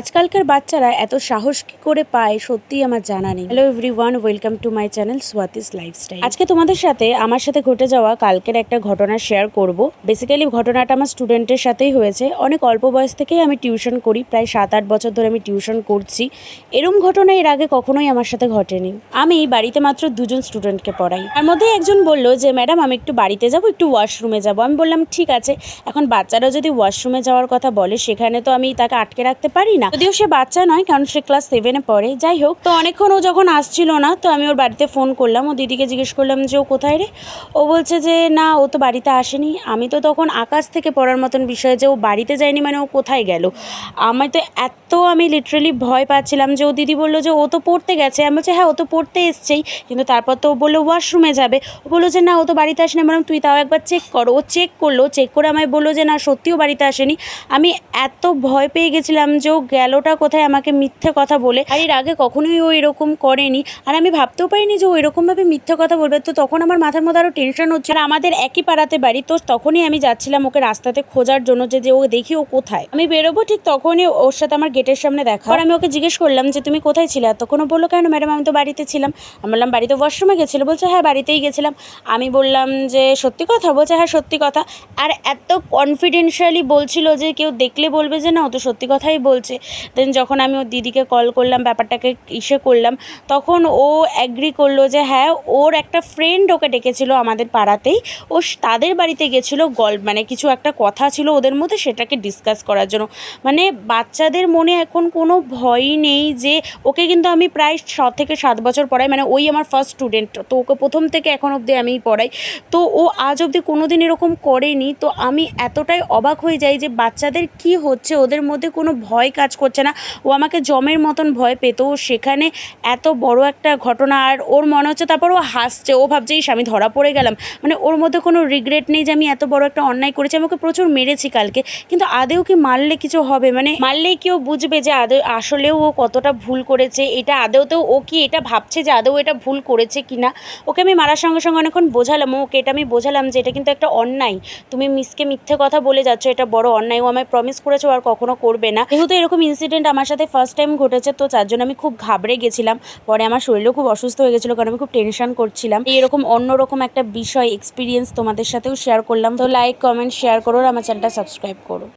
আজকালকার বাচ্চারা এত সাহস কি করে পায়, সত্যিই আমার জানা নেই। Hello everyone welcome to my channel Swati's lifestyle আজকে তোমাদের সাথে, আমার সাথে ঘটে যাওয়া কালকের একটা ঘটনা শেয়ার করব। বেসিক্যালি ঘটনাটা আমার স্টুডেন্টের সাথেই হয়েছে। অনেক অল্প বয়স থেকেই আমি টিউশন করি, প্রায় সাত আট বছর ধরে আমি টিউশন করছি। এরম ঘটনা এর আগে কখনোই আমার সাথে ঘটেনি। আমি বাড়িতে মাত্র দুজন স্টুডেন্টকে পড়াই। তার মধ্যে একজন বলল যে ম্যাডাম আমি একটু বাড়িতে যাব, একটু ওয়াশরুমে যাব। আমি বললাম, ঠিক আছে। এখন বাচ্চারা যদি ওয়াশরুমে যাওয়ার কথা বলে, সেখানে তো আমি তাকে আটকে রাখতে পারি না। যদিও সে বাচ্চা নয়, কারণ সে ক্লাস সেভেনে পড়ে। যাই হোক, তো অনেকক্ষণ ও যখন আসছিল না, তো আমি ওর বাড়িতে ফোন করলাম। ও দিদিকে জিজ্ঞেস করলাম যে, ও কোথায় রে? ও বলছে যে, না, ও তো বাড়িতে আসেনি। আমি তো তখন আকাশ থেকে পড়ার মতন বিষয় যে, ও বাড়িতে যায়নি মানে ও কোথায় গেল? আমি তো এত আমি লিটারেলি ভয় পাচ্ছিলাম যে, ও দিদি বলল যে, ও তো পড়তে গেছে। আমি বলছি হ্যাঁ ও তো পড়তে এসছেই। কিন্তু তারপর তো ও বলল, ওয়াশরুমে যাবে। ও বলল যে, না, ও তো বাড়িতে আসেনি। বললাম, তুই তাও একবার চেক করো। ও চেক করল চেক করে আমায় বলল যে, না, সত্যিও বাড়িতে আসেনি। আমি এত ভয় পেয়ে গেছিলাম যে, ও গেলোটা কোথায় আমাকে মিথ্যে কথা বলে। আর এর আগে কখনোই ও এরকম করেনি। আর আমি ভাবতেও পারিনি যে ও এরকমভাবে মিথ্যে কথা বলবে। তো তখন আমার মাথার মধ্যে আরও টেনশন হচ্ছে। আর আমাদের একই পাড়াতে বাড়ি, তো তখনই আমি যাচ্ছিলাম ওকে রাস্তাতে খোঁজার জন্য যে যে ও দেখি ও কোথায়। আমি বেরোবো ঠিক তখনই ওর সাথে আমার গেটের সামনে দেখা আর আমি ওকে জিজ্ঞেস করলাম যে, তুমি কোথায় ছিলে? তখন ও বলল, কেন ম্যাডাম আমি তো বাড়িতে ছিলাম। আমি বললাম, বাড়িতে ওয়াশরুমে গেছিল। বলছে হ্যাঁ বাড়িতেই গেছিলাম। আমি বললাম যে, সত্যি কথা? বলছে হ্যাঁ সত্যি কথা। আর এত কনফিডেন্সিয়ালি বলছিল যে, কেউ দেখলে বলবে যে, না, ও তো সত্যি কথাই বলছে। দেন যখন আমি ওর দিদিকে কল করলাম, ব্যাপারটাকে ইসে করলাম, তখন ও অ্যাগ্রি করল যে হ্যাঁ ওর একটা ফ্রেন্ড ওকে ডেকেছিল আমাদের পাড়াতেই। ও তাদের বাড়িতে গেছিল গল্প মানে কিছু একটা কথা ছিল ওদের মধ্যে সেটাকে ডিসকাস করার জন্য। মানে বাচ্চাদের মনে এখন কোনো ভয়ই নেই যে, ওকে কিন্তু আমি প্রায় ছ থেকে সাত বছর পড়াই মানে ওই আমার ফার্স্ট স্টুডেন্ট তো ওকে প্রথম থেকে এখন অবধি আমিই পড়াই। তো ও আজ অবধি কোনো দিন এরকম করেনি, তো আমি এতটাই অবাক হয়ে যাই যে বাচ্চাদের কি হচ্ছে, ওদের মধ্যে কোনো ভয় কাজ করছে না। ও আমাকে জমের মতন ভয় পেত। সেখানে এত বড় একটা ঘটনা আর ওর মনে হচ্ছে তারপর ও হাসছে। ও ভাবছে, ইস, আমি ধরা পড়ে গেলাম। মানে ওর মধ্যে কোনো রিগ্রেট নেই যে আমি এত বড় একটা অন্যায় করেছি। আমাকে প্রচুর মেরেছি কালকে। কিন্তু আদেও কি মারলে কিছু হবে? মানে মারলেই কেউ বুঝবে যে আদৌ, আসলেও ও কতটা ভুল করেছে? এটা আদেও তো ও কি এটা ভাবছে যে আদৌ এটা ভুল করেছে কি না ওকে আমি মারার সঙ্গে সঙ্গে অনেকক্ষণ বোঝালাম। ওকে এটা আমি বোঝালাম যে এটা কিন্তু একটা অন্যায়। তুমি মিসকে মিথ্যে কথা বলে যাচ্ছ। এটা বড় অন্যায়। ও আমায় প্রমিস করেছ আর কখনো করবে না। যেহেতু এরকম ইনসিডেন্ট আমার সাথে ফার্স্ট টাইম ঘটেছে, তো তার জন্য আমি খুব ঘাবড়ে গেছিলাম। পরে আমার শরীরও খুব অসুস্থ হয়ে গেছিল কারণ আমি খুব টেনশন করছিলাম। এরকম অন্যরকম একটা বিষয় এক্সপিরিয়েন্স তোমাদের সাথেও শেয়ার করলাম। তো লাইক কমেন্ট শেয়ার করো আর আমার চ্যানেলটা সাবস্ক্রাইব করো।